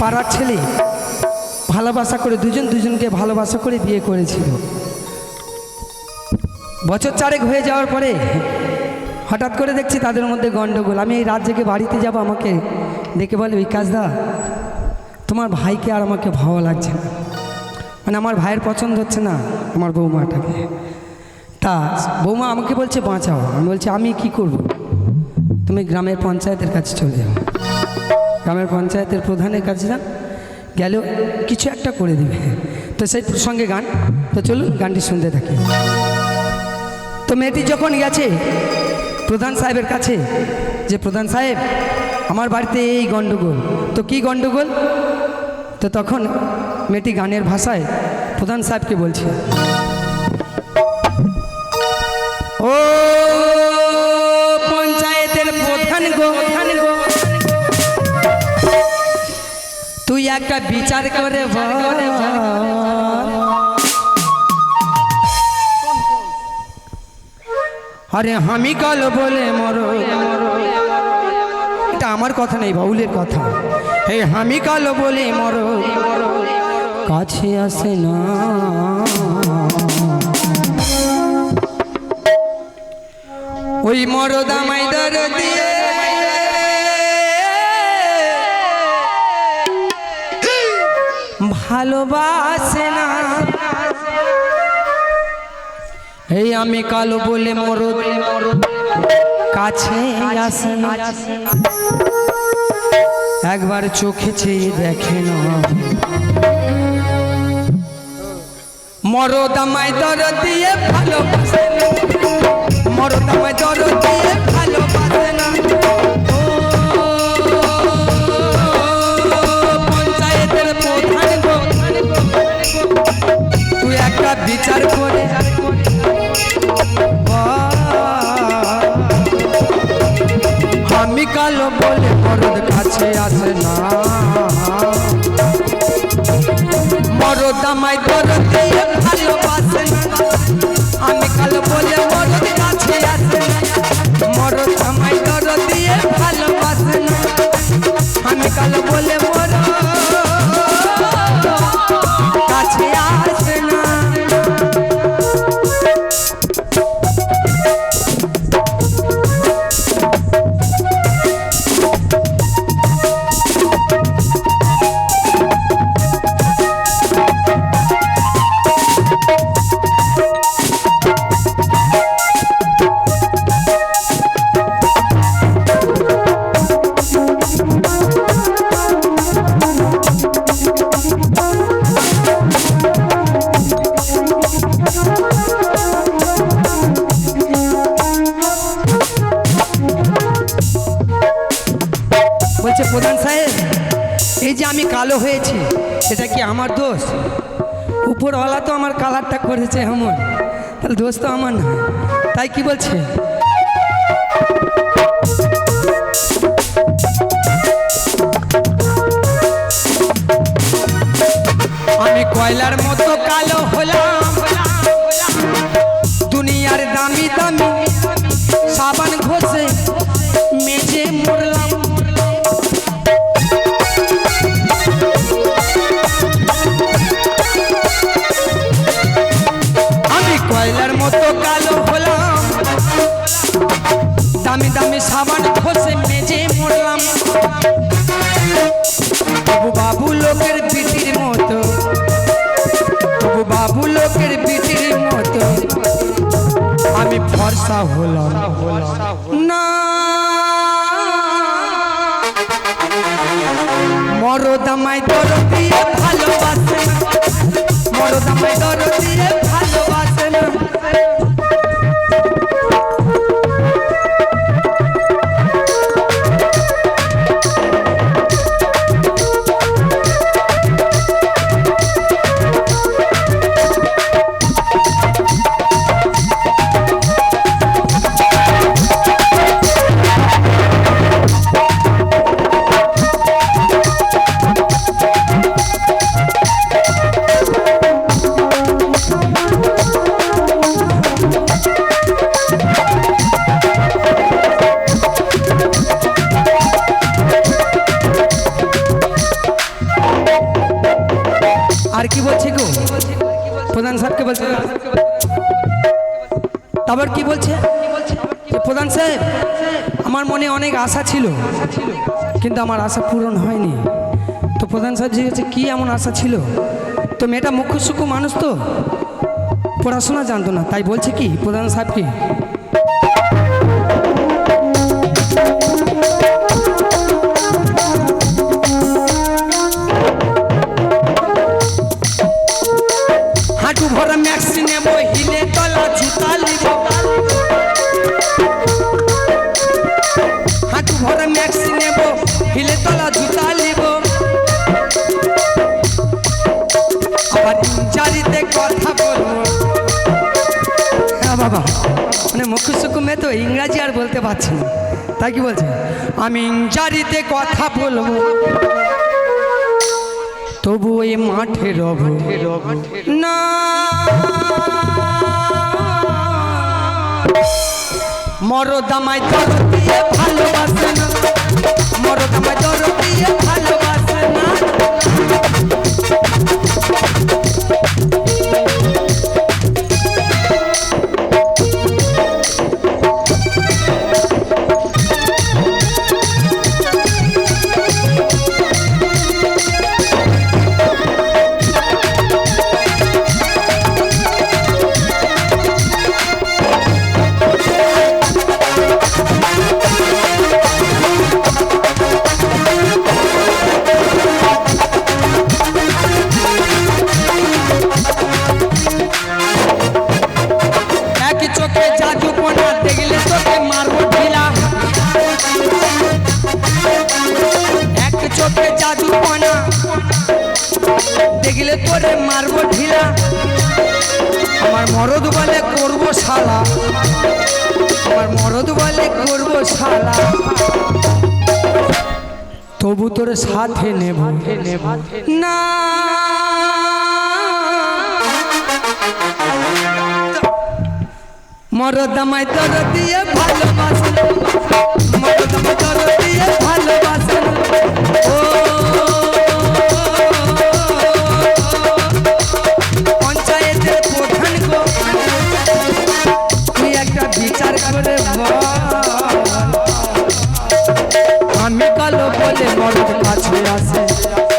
পাড়ার ছেলে ভালোবাসা করে দুজন দুজনকে ভালোবাসা করে বিয়ে করেছিল। বছর চারেক হয়ে যাওয়ার পরে হঠাৎ করে দেখছি তাদের মধ্যে গণ্ডগোল আমি এই রাত জেগে বাড়িতে যাব, আমাকে ডেকে বলে, বিকাশ দা, তোমার ভাইকে আর আমাকে ভালো লাগছে না। মানে আমার ভাইয়ের পছন্দ হচ্ছে না আমার বৌমাটাকে। তা বৌমা আমাকে বলছে, বাঁচাও। আমি বলছি, আমি কি করব? তুমি গ্রামের পঞ্চায়েতের কাছে চলে যাও। গ্রামের পঞ্চায়েতের প্রধানের কাছে যান গেল, কিছু একটা করে দিবে। তো সেই সঙ্গে গান। তো চলুন, গানটি শুনতে থাকি। তো মেয়েটি যখন গেছে প্রধান সাহেবের কাছে, যে প্রধান সাহেব, আমার বাড়িতে এই গণ্ডগোল। তো কি গণ্ডগোল? তো তখন মেয়েটি গানের ভাষায় প্রধান সাহেবকে বলছে, ও একটা বিচার করে। আরে আমি কাল বলে মরো। এটা আমার কথা নেই, বাউলের কথা। হে আমি কাল বলে মরো। কাছে আসে না। ওই মরদা মাইদার দিয়ে ভালোবাসে না। এই আমি কালো বলে মরদ কাছে আসে না। একবার চোখে চেয়ে দেখে না। মরদ আমায় দর দিয়ে ভালোবাসে না। মরদ আমায় দর দিয়ে আমি কালো বলে মরদ কাছে আসে না। মরদ আমায় দরদ দিয়ে কালো হয়েছি এটা কি আমার দোষ? উপরওয়ালা তো আমার কালারটা করেছে এমন। তাহলে দোষ তো আমার না। তাই কি বলছে? আমি কয়লার মতো কালো হলাম। দুনিয়ার দামি দামি দামি দামি সাবান ঘষে মেজে মরলাম। বাবু লোকের পিটির মতো বাবু লোকের পিটির মতো আমি ফর্সা হলাম। না মরদামাই দর দিয়ে ভালোবাসে মরদামাই দর তারপর কি বলছে? প্রধান সাহেব, আমার মনে অনেক আশা ছিল, কিন্তু আমার আশা পূরণ হয়নি। তো প্রধান সাহেব জিজ্ঞেস, কী এমন আশা ছিল? তো মেয়েটা মুখ্য সুখ মানুষ তো, পড়াশোনা জানতো না, তাই বলছে কি প্রধান সাহেব কি সুকুমে তো ইংরাজি আর বলতে পারছি না। তাই কি বলছে? আমি ইঞ্জারিতে কথা বলব। তবু ওই মাঠে রব। না। মরদামায় দর দিয়ে ভালোবাসে না। মরদামায় দর দিয়ে ভালোবাসে না। আমার মরদ বলে করব শালা। আমার মরদ বলে করব শালা। তবু তোর সাথে নেব। না। মরদামায় তোর দিয়ে ভালোবাসে মরদামায় তোর দিয়ে ও আমি কালো বলে মরদ কাছে আসে।